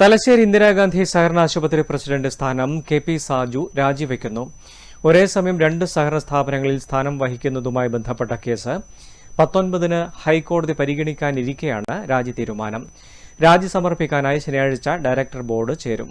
തലശ്ശേരി ഇന്ദിരാഗാന്ധി സഹകരണ ആശുപത്രി പ്രസിഡന്റ് സ്ഥാനം കെ പി സാജു രാജിവെക്കുന്നു. ഒരേ സമയം രണ്ട് സഹകരണ സ്ഥാപനങ്ങളിൽ സ്ഥാനം വഹിക്കുന്നതുമായി ബന്ധപ്പെട്ട കേസ് പത്തൊൻപതിന് ഹൈക്കോടതി പരിഗണിക്കാനിരിക്കെയാണ് രാജി തീരുമാനം. രാജി സമർപ്പിക്കാനായി ശനിയാഴ്ച ഡയറക്ടർ ബോർഡ് ചേരും.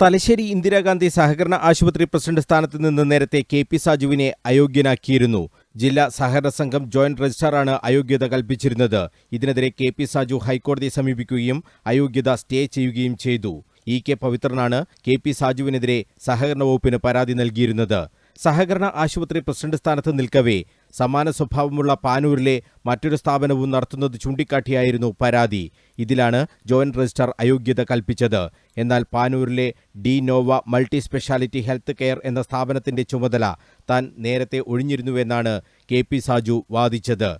തലശ്ശേരി ഇന്ദിരാഗാന്ധി സഹകരണ ആശുപത്രി പ്രസിഡന്റ് സ്ഥാനത്ത് നിന്ന് നേരത്തെ കെ പി സാജുവിനെ അയോഗ്യനാക്കിയിരുന്നു. ജില്ലാ സഹകരണ സംഘം ജോയിന്റ് രജിസ്ട്രാറാണ് അയോഗ്യത കൽപ്പിച്ചിരുന്നത്. ഇതിനെതിരെ കെ പി സാജു ഹൈക്കോടതിയെ സമീപിക്കുകയും അയോഗ്യത സ്റ്റേ ചെയ്യുകയും ചെയ്തു. ഇ കെ പവിത്രനാണ് കെ പി സാജുവിനെതിരെ സഹകരണ വകുപ്പിന് പരാതി നൽകിയിരുന്നത്. സഹകരണ ആശുപത്രി പ്രസിഡന്റ് സ്ഥാനത്ത് നിൽക്കവേ. സമാന സ്വഭാവമുള്ള പാനൂരിലെ മറ്റൊരു സ്ഥാപനവും നടത്തുന്നത് ചൂണ്ടിക്കാട്ടിയായിരുന്നു പരാതി. ഇതിലാണ് ജോയിന്റ് രജിസ്ട്രാർ അയോഗ്യത കൽപ്പിച്ചത്. എന്നാൽ പാനൂരിലെ D Nova multi speciality health care എന്ന സ്ഥാപനത്തിന്റെ ചുമതല താൻ നേരത്തെ ഒഴിഞ്ഞിരുന്നുവെന്നാണ് കെ പി സാജു വാദിച്ചത്.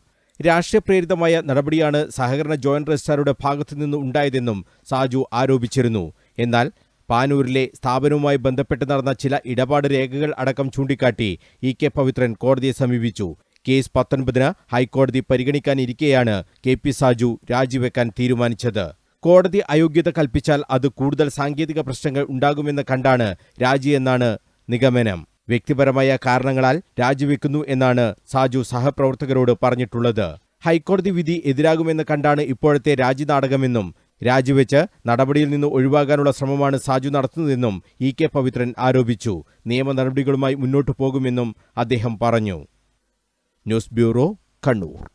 രാഷ്ട്രീയപ്രേരിതമായ നടപടിയാണ് സഹകരണ ജോയിന്റ് രജിസ്ട്രാറുടെ ഭാഗത്തുനിന്ന് ഉണ്ടായതെന്നും സാജു ആരോപിച്ചിരുന്നു. എന്നാൽ പാനൂരിലെ സ്ഥാപനവുമായി ബന്ധപ്പെട്ട് നടന്ന ചില ഇടപാട് രേഖകൾ അടക്കം ചൂണ്ടിക്കാട്ടി ഇ കെ പവിത്രൻ കോടതിയെ സമീപിച്ചു. കേസ് പത്തൊൻപതിന് ഹൈക്കോടതി പരിഗണിക്കാനിരിക്കെയാണ് കെ പി സാജു രാജിവെക്കാൻ തീരുമാനിച്ചത്. കോടതി അയോഗ്യത കൽപ്പിച്ചാൽ അത് കൂടുതൽ സാങ്കേതിക പ്രശ്നങ്ങൾ ഉണ്ടാകുമെന്ന് കണ്ടാണ് രാജിയെന്നാണ് നിഗമനം. വ്യക്തിപരമായ കാരണങ്ങളാൽ രാജിവെക്കുന്നു എന്നാണ് സാജു സഹപ്രവർത്തകരോട് പറഞ്ഞിട്ടുള്ളത്. ഹൈക്കോടതി വിധി എതിരാകുമെന്ന് കണ്ടാണ് ഇപ്പോഴത്തെ രാജി നാടകമെന്നും രാജിവെച്ച് നടപടിയിൽ നിന്ന് ഒഴിവാകാനുള്ള ശ്രമമാണ് സാജു നടത്തുന്നതെന്നും ഇ കെ പവിത്രൻ ആരോപിച്ചു. നിയമ നടപടികളുമായി മുന്നോട്ടു പോകുമെന്നും അദ്ദേഹം പറഞ്ഞു. News bureau Kannur.